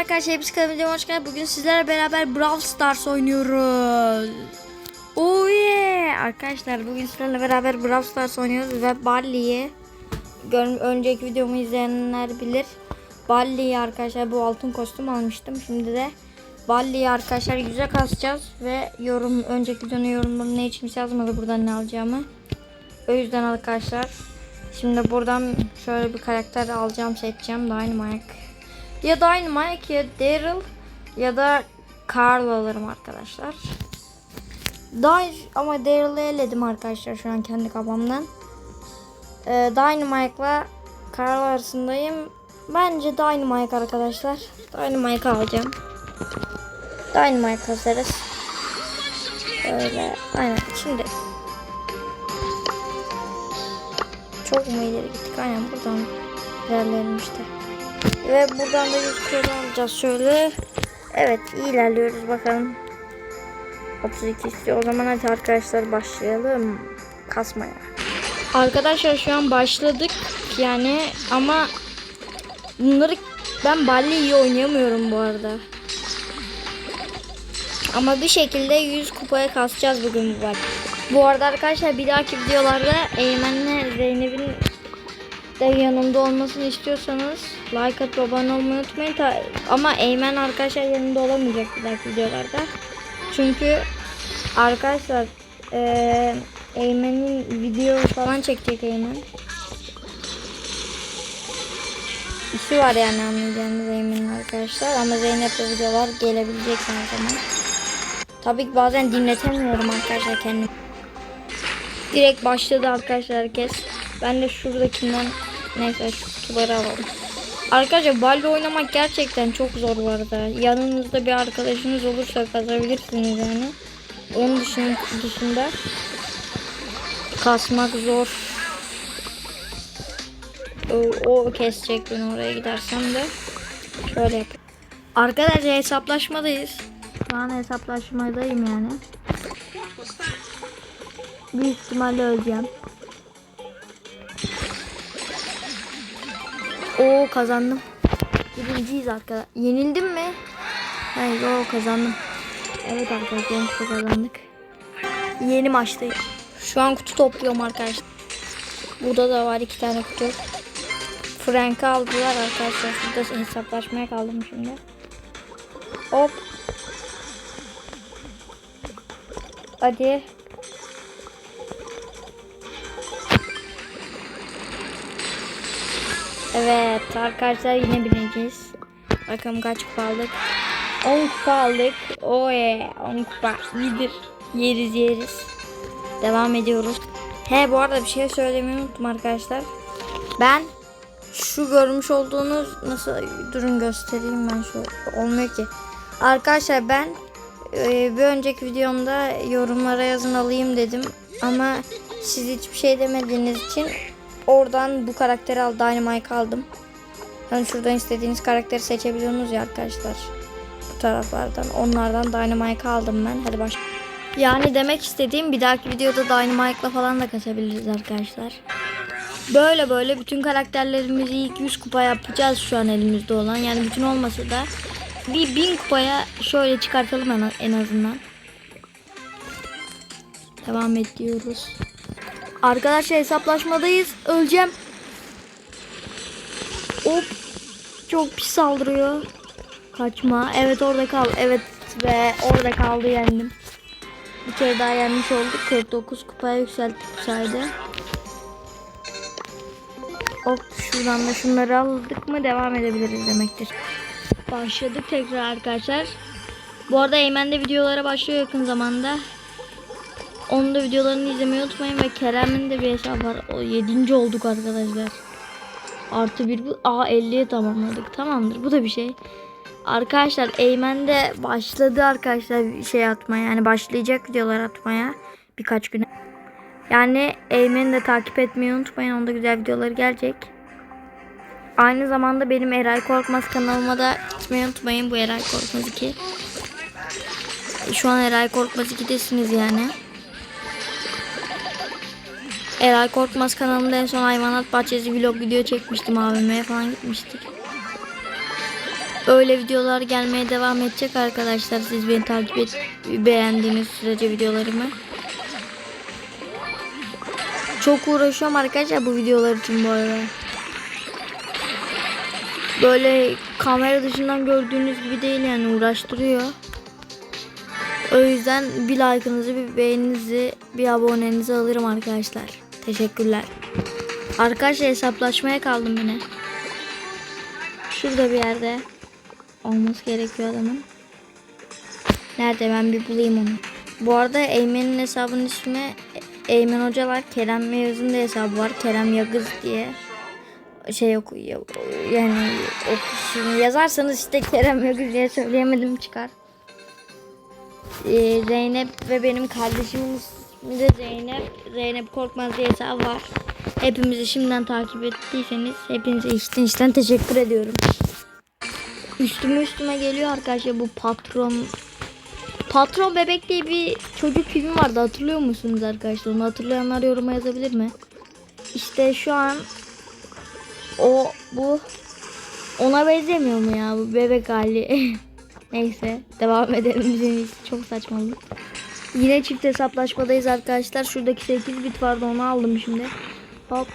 Arkadaşlar hepsi kanalıma hoş geldiniz. Bugün sizlerle beraber Brawl Stars oynuyoruz. Oh yeah! Arkadaşlar bugün sizlerle beraber Brawl Stars oynuyoruz ve Barley'i önceki videomu izleyenler bilir. Barley'i arkadaşlar bu altın kostüm almıştım. Şimdi de Barley'i arkadaşlar yüze kasacağız ve yorum önceki videonun yorumlarını ne için yazmadı buradan ne alacağımı. O yüzden arkadaşlar şimdi buradan şöyle bir karakter alacağım seçeceğim. Dynamite. Ya Dynamite ya Daryl ya da Carl alırım arkadaşlar. Dy ama Daryl'ı eledim arkadaşlar şu an kendi kafamdan. Ee, Dynamite'la Carl arasındayım. Bence Dynamite arkadaşlar. Dynamite alacağım. Dynamite kasarız. Öyle. Aynen. Şimdi. Çok mu ileri gittik? Aynen buradan ilerleyelim işte. Ve buradan da 100 kilo alacağız şöyle. Evet ilerliyoruz bakalım. 32 istiyor. O zaman hadi arkadaşlar başlayalım kasmaya. Arkadaşlar şu an başladık yani ama bunları ben balle iyi oynayamıyorum bu arada. Ama bir şekilde 100 kupaya kasacağız bugün bu balle. Bu arada arkadaşlar bir dahaki videolarda Eymen'le Zeynep'in de yanımda olmasını istiyorsanız like atıp abone olmayı unutmayın. Ta- ama Eymen arkadaşlar yanında olamayacak bir dahaki videolarda. Çünkü arkadaşlar eee Eymen'in video falan çekecek Eymen. İşi var yani anlayacağınız Eymen'in arkadaşlar. Ama Zeynep'le videolar gelebilecek her zaman. Tabii ki bazen dinletemiyorum arkadaşlar kendimi. Direkt başladı arkadaşlar herkes. Ben de şuradakinden neyse şu kutuları alalım. Arkadaşlar balle oynamak gerçekten çok zor bu arada. Yanınızda bir arkadaşınız olursa kazabilirsiniz yani. Onun dışında, dışında kasmak zor. O, o kesecek beni oraya gidersem de. Şöyle yap. Arkadaşlar hesaplaşmadayız. Şu an hesaplaşmadayım yani. Büyük ihtimalle öleceğim. Oo kazandım. Birinciyiz arkadaşlar. Yenildim mi? Hayır o kazandım. Evet arkadaşlar kutu kazandık. Yeni maçtayım. Şu an kutu topluyorum arkadaşlar. Burada da var iki tane kutu. Frank'ı aldılar arkadaşlar. Şurada hesaplaşmaya kaldım şimdi. Hop. Hadi. Evet arkadaşlar yine birinciyiz. Bakalım kaç kupa aldık. 10 kupa aldık. Oye 10 kupa iyidir. Yeriz yeriz. Devam ediyoruz. He bu arada bir şey söylemeyi unuttum arkadaşlar. Ben şu görmüş olduğunuz nasıl durun göstereyim ben şöyle olmuyor ki. Arkadaşlar ben e, bir önceki videomda yorumlara yazın alayım dedim ama siz hiçbir şey demediğiniz için oradan bu karakteri al Dynamite aldım. Yani şuradan istediğiniz karakteri seçebiliyorsunuz ya arkadaşlar. Bu taraflardan. Onlardan Dynamite aldım ben. Hadi baş. Yani demek istediğim bir dahaki videoda Dynamite'la falan da kaçabiliriz arkadaşlar. Böyle böyle bütün karakterlerimizi ilk 100 kupa yapacağız şu an elimizde olan. Yani bütün olmasa da bir 1000 kupaya şöyle çıkartalım en, azından. Devam ediyoruz. Arkadaşlar hesaplaşmadayız. Öleceğim. Hop. Çok pis saldırıyor. Kaçma. Evet orada kal. Evet ve orada kaldı yendim. Bir kere daha yenmiş olduk. 49 kupaya yükselttik bu sayede. Hop şuradan da şunları aldık mı devam edebiliriz demektir. Başladık tekrar arkadaşlar. Bu arada Eymen de videolara başlıyor yakın zamanda. Onun da videolarını izlemeyi unutmayın ve Kerem'in de bir hesabı var. O 7. olduk arkadaşlar. Artı bir bu. Aa 50'ye tamamladık. Tamamdır. Bu da bir şey. Arkadaşlar Eymen de başladı arkadaşlar şey atmaya. Yani başlayacak videolar atmaya. Birkaç güne. Yani Eymen'i de takip etmeyi unutmayın. Onda güzel videoları gelecek. Aynı zamanda benim Eray Korkmaz kanalıma da gitmeyi unutmayın. Bu Eray Korkmaz 2. Şu an Eray Korkmaz 2'desiniz yani. Eray Korkmaz kanalında en son hayvanat bahçesi vlog video çekmiştim AVM'ye falan gitmiştik. Öyle videolar gelmeye devam edecek arkadaşlar. Siz beni takip et beğendiğiniz sürece videolarımı. Çok uğraşıyorum arkadaşlar bu videolar için bu arada. Böyle kamera dışından gördüğünüz gibi değil yani uğraştırıyor. O yüzden bir like'ınızı, bir beğeninizi, bir abonenizi alırım arkadaşlar. Teşekkürler. Arkadaşlar hesaplaşmaya kaldım yine. Şurada bir yerde olması gerekiyor adamın. Nerede ben bir bulayım onu. Bu arada Eymen'in hesabının ismi Eymen Hoca var. Kerem Mevzun da hesabı var. Kerem Yagız diye. Şey oku yani okusunu yazarsanız işte Kerem Yagız diye söyleyemedim çıkar. Ee, Zeynep ve benim kardeşimin ismi de Zeynep. Zeynep Korkmaz diye hesabı var. Hepimizi şimdiden takip ettiyseniz hepinize içten içten teşekkür ediyorum. Üstüme üstüme geliyor arkadaşlar bu patron Patron Bebek diye bir çocuk filmi vardı hatırlıyor musunuz arkadaşlar? Onu hatırlayanlar yoruma yazabilir mi? İşte şu an o bu ona benzemiyor mu ya bu bebek hali? Neyse devam edelim bizim çok saçmalık. Yine çift hesaplaşmadayız arkadaşlar. Şuradaki 8 bit vardı onu aldım şimdi. Hop.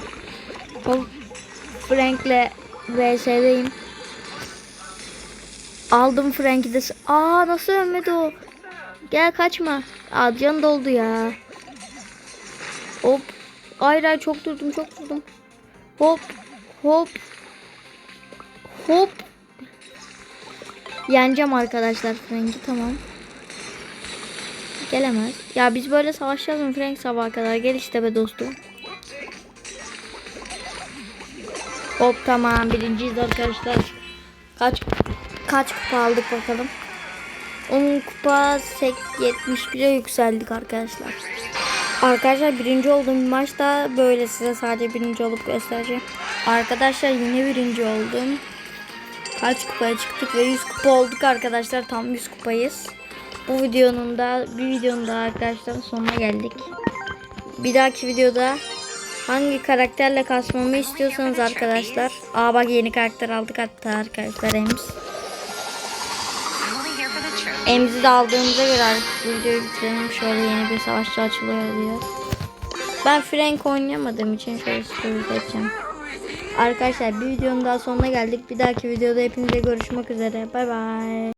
Hop. Frank'le VS'deyim. Aldım Frank'i de. Aa nasıl ölmedi o? Gel kaçma. Aa can doldu ya. Hop. Hayır hayır çok durdum çok durdum. Hop. Hop. Hop. Yeneceğim arkadaşlar Frank'i tamam. Gelemez. Ya biz böyle savaşacağız mı Frank sabaha kadar? Gel işte be dostum. Hop tamam birinciyiz arkadaşlar. Kaç kaç kupa aldık bakalım. 10 kupa 71'e yükseldik arkadaşlar. Arkadaşlar birinci olduğum maçta böyle size sadece birinci olup göstereceğim. Arkadaşlar yine birinci oldum. Kaç kupaya çıktık ve 100 kupa olduk arkadaşlar. Tam 100 kupayız. Bu videonun da bir videonun da arkadaşlar sonuna geldik. Bir dahaki videoda hangi karakterle kasmamı istiyorsanız arkadaşlar. Aa bak yeni karakter aldık hatta arkadaşlar Ems. Emzi de aldığımıza göre artık videoyu bitirelim. Şöyle yeni bir savaşçı açılıyor diyor. Ben Frank oynayamadığım için şöyle story edeceğim. Arkadaşlar bir videonun daha sonuna geldik. Bir dahaki videoda hepinize görüşmek üzere. Bay bay.